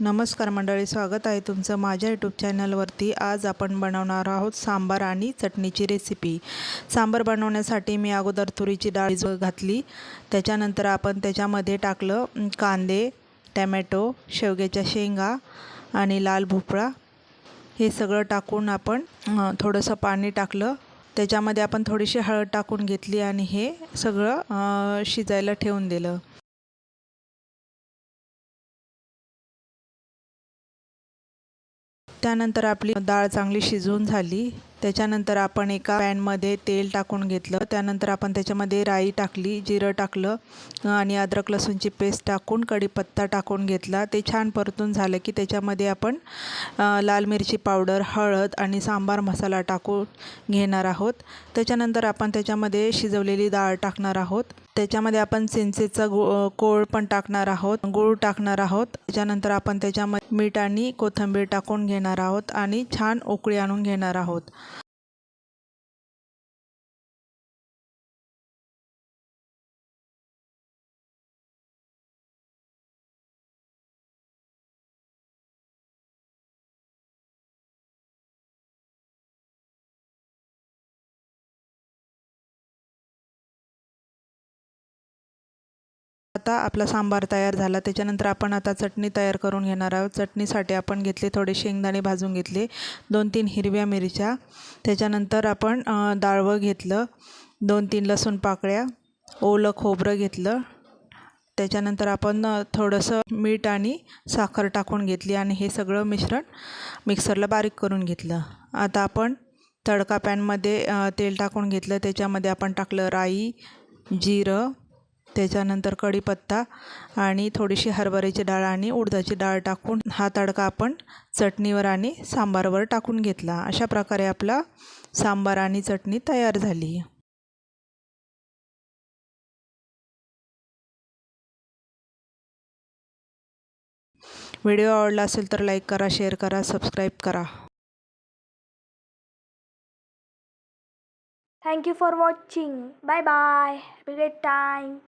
नमस्कार मंडळी स्वागत आहे तुमचं माझ्या यूट्यूब चॅनलवरती आज आपण बनवणार आहोत सांबार आणि चटणीची रेसिपी सांबार बनवण्यासाठी मी अगोदर तुरीची डाळ घातली. त्याच्यानंतर आपण त्याच्यामध्ये टाकलं कांदे टॅमॅटो शेवग्याच्या शेंगा आणि लाल भोपळा. हे सगळं टाकून आपण थोडंसं पाणी टाकलं. त्याच्यामध्ये आपण थोडीशी हळद टाकून घेतली आणि हे सगळं शिजायला ठेवून दिलं. त्यानंतर आपली डाळ चांगली शिजवून झाली. त्याच्यानंतर आपण एका पॅनमध्ये तेल टाकून घेतलं. त्यानंतर आपण त्याच्यामध्ये राई टाकली जिरं टाकलं आणि अद्रक लसूणची पेस्ट टाकून कढीपत्ता टाकून घेतला. ते छान परतून झालं की त्याच्यामध्ये आपण लाल मिरची पावडर हळद आणि सांबार मसाला टाकून घेणार आहोत. त्याच्यानंतर आपण त्याच्यामध्ये शिजवलेली डाळ टाकणार आहोत. त्याच्यामध्ये आपण चिंचेचा गु कोळ पण टाकणार आहोत. गूळ टाकणार आहोत. त्याच्यानंतर आपण त्याच्यामध्ये मीठ आणि कोथिंबीर टाकून घेणार आहोत आणि छान उकळी आणून घेणार आहोत. आता आपला सांबार तयार झाला. त्याच्यानंतर आपण आता चटणी तयार करून घेणार आहोत. चटणीसाठी आपण घेतले थोडे शेंगदाणे भाजून घेतले. दोन तीन हिरव्या मिरच्या. त्याच्यानंतर आपण डाळवं घेतलं. दोन तीन लसूण पाकळ्या. ओलं खोबरं घेतलं. त्याच्यानंतर आपण थोडंसं मीठ आणि साखर टाकून घेतली आणि हे सगळं मिश्रण मिक्सरला बारीक करून घेतलं. आता आपण तडका पॅनमध्ये तेल टाकून घेतलं. त्याच्यामध्ये आपण टाकलं राई जिरं त्याच्यानंतर कढीपत्ता आणि थोडीशी हरभऱ्याची डाळ आणि उडदाची डाळ टाकून हा तडका आपण चटणीवर आणि सांबारवर टाकून घेतला अशा प्रकारे आपला सांबार आणि चटणी तयार झाली व्हिडिओ आवडला असेल तर लाईक करा शेअर करा सबस्क्राईब करा Thank you for watching. Bye bye. Have a great time.